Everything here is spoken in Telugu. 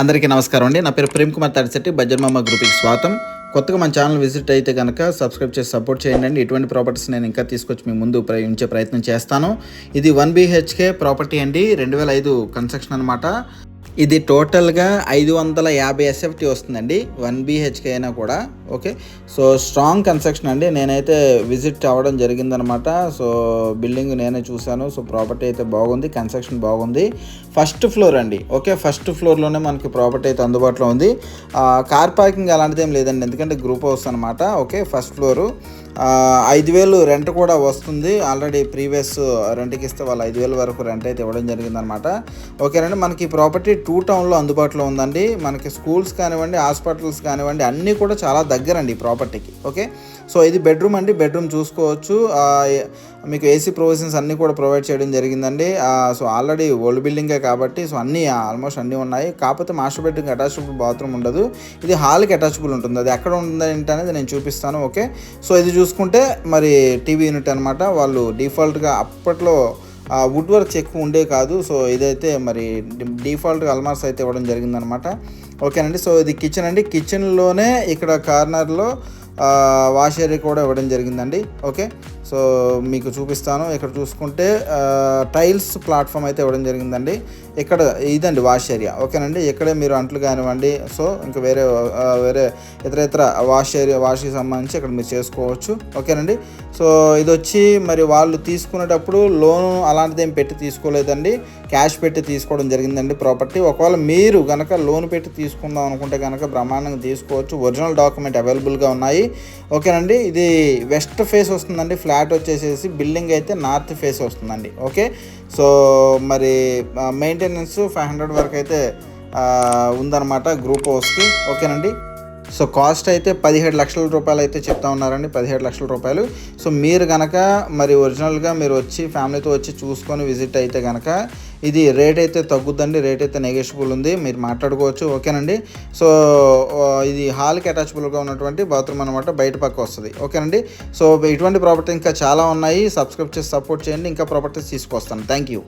అందరికీ నమస్కారం అండి. నా పేరు ప్రేమ్ కుమార్ తడిశెట్టి బజ్జర్మమ్మ గ్రూప్కి స్వాగతం. కొత్తగా మన ఛానల్ విజిట్ అయితే కనుక సబ్స్క్రైబ్ చేసి సపోర్ట్ చేయండి. అండి ఇటువంటి ప్రాపర్టీస్ నేను ఇంకా తీసుకొచ్చి మీ ముందు ఉంచే ప్రయత్నం చేస్తాను. ఇది వన్ బీహెచ్కే ప్రాపర్టీ అండి. రెండు వేల ఐదు కన్స్ట్రక్షన్ అనమాట ఇది టోటల్గా ఐదు వందల యాభై ఎస్ఎఫ్టీ వస్తుందండి. వన్ బీహెచ్కే అయినా కూడా. ఓకే? సో స్ట్రాంగ్ కన్స్ట్రక్షన్ అండి. నేనైతే విజిట్ అవ్వడం జరిగిందనమాట. సో బిల్డింగ్ నేనే చూశాను. సో ప్రాపర్టీ అయితే బాగుంది. కన్స్ట్రక్షన్ బాగుంది. ఫస్ట్ ఫ్లోర్ అండి. ఓకే? ఫస్ట్ ఫ్లోర్లోనే మనకి ప్రాపర్టీ అయితే అందుబాటులో ఉంది. కార్ పార్కింగ్ అలాంటిది ఏం లేదండి. ఎందుకంటే గ్రూప్ హౌస్ అనమాట. ఓకే? First floor. ఐదు వేలు రెంట్ కూడా వస్తుంది. ఆల్రెడీ ప్రీవియస్ రెంట్కి ఇస్తే వాళ్ళు ఐదు వేల వరకు రెంట్ అయితే ఇవ్వడం జరిగిందనమాట. ఓకేనండి. మనకి ప్రాపర్టీ టూ టౌన్లో అందుబాటులో ఉందండి. మనకి స్కూల్స్ కానివ్వండి హాస్పిటల్స్ కానివ్వండి అన్నీ కూడా చాలా దగ్గర దగ్గరండి ఈ ప్రాపర్టీకి ఓకే? సో ఇది బెడ్రూమ్ అండి బెడ్రూమ్ చూసుకోవచ్చు. మీకు ఏసీ ప్రొవిజన్స్ అన్నీ కూడా ప్రొవైడ్ చేయడం జరిగిందండి. సో ఆల్రెడీ ఓల్డ్ బిల్డింగే కాబట్టి సో అన్నీ ఆల్మోస్ట్ అన్నీ ఉన్నాయి. కాకపోతే మాస్టర్ బెడ్రూమ్కి అటాచబుల్ బాత్రూమ్ ఉండదు. ఇది హాల్కి అటాచబుల్ ఉంటుంది. అది ఎక్కడ ఉంటుంది అనేది నేను చూపిస్తాను ఓకే? సో ఇది చూసుకుంటే మరి టీవీ యూనిట్ అనమాట వాళ్ళు డిఫాల్ట్గా అప్పట్లో వుడ్ వర్క్స్ ఎక్కువ ఉండే కాదు. సో ఇదైతే మరి డిఫాల్ట్గా అల్మార్స్ అయితే ఇవ్వడం జరిగిందనమాట ఓకేనండి. సో ఇది కిచెన్ అండి. కిచెన్లోనే ఇక్కడ కార్నర్లో వాష్ ఏరియా కూడా ఇవ్వడం జరిగిందండి. ఓకే. సో మీకు చూపిస్తాను. ఇక్కడ చూసుకుంటే టైల్స్ ప్లాట్ఫామ్ అయితే ఇవ్వడం జరిగిందండి. ఇక్కడ ఇదండి వాష్ ఏరియా ఓకేనండి? ఇక్కడే మీరు అంట్లు కానివ్వండి. సో ఇంకా వేరే వేరే ఇతర ఇతర వాష్ ఏరియా వాష్కి సంబంధించి ఇక్కడ మీరు చేసుకోవచ్చు. ఓకేనండి? సో ఇది వచ్చి మరి వాళ్ళు తీసుకునేటప్పుడు లోన్ అలాంటిది ఏం పెట్టి తీసుకోలేదండి. క్యాష్ పెట్టి తీసుకోవడం జరిగిందండి ప్రాపర్టీ ఒకవేళ మీరు కనుక లోన్ పెట్టి తీసుకుందాం అనుకుంటే కనుక బ్రహ్మాండంగా తీసుకోవచ్చు. ఒరిజినల్ డాక్యుమెంట్ అవైలబుల్గా ఉన్నాయి. ఓకేనండి? ఇది వెస్ట్ ఫేస్ వస్తుందండి. ఫ్లాట్ వచ్చేసేసి బిల్డింగ్ అయితే నార్త్ ఫేస్ వస్తుందండి. ఓకే? సో మరి మెయింటెనెన్స్ ఫైవ్ హండ్రెడ్ వరకు అయితే ఉందన్నమాట గ్రూప్ హౌస్కి. ఓకేనండి? సో కాస్ట్ అయితే పదిహేడు లక్షల రూపాయలు అయితే చెప్తా ఉన్నారండి పదిహేడు లక్షల రూపాయలు. సో మీరు కనుక మరి ఒరిజినల్గా మీరు వచ్చి ఫ్యామిలీతో వచ్చి చూసుకొని విజిట్ అయితే కనుక ఇది రేట్ అయితే తగ్గుద్దండి రేట్ అయితే నెగోషియబుల్ ఉంది మీరు మాట్లాడుకోవచ్చు ఓకేనండి. సో ఇది హాల్కి అటాచబుల్గా ఉన్నటువంటి బాత్రూమ్ అనమాట బయట పక్క వస్తుంది ఓకేనండి. సో ఇటువంటి ప్రాపర్టీ ఇంకా చాలా ఉన్నాయి సబ్స్క్రైబ్ చేసి సపోర్ట్ చేయండి ఇంకా ప్రాపర్టీస్ తీసుకొస్తాను. Thank you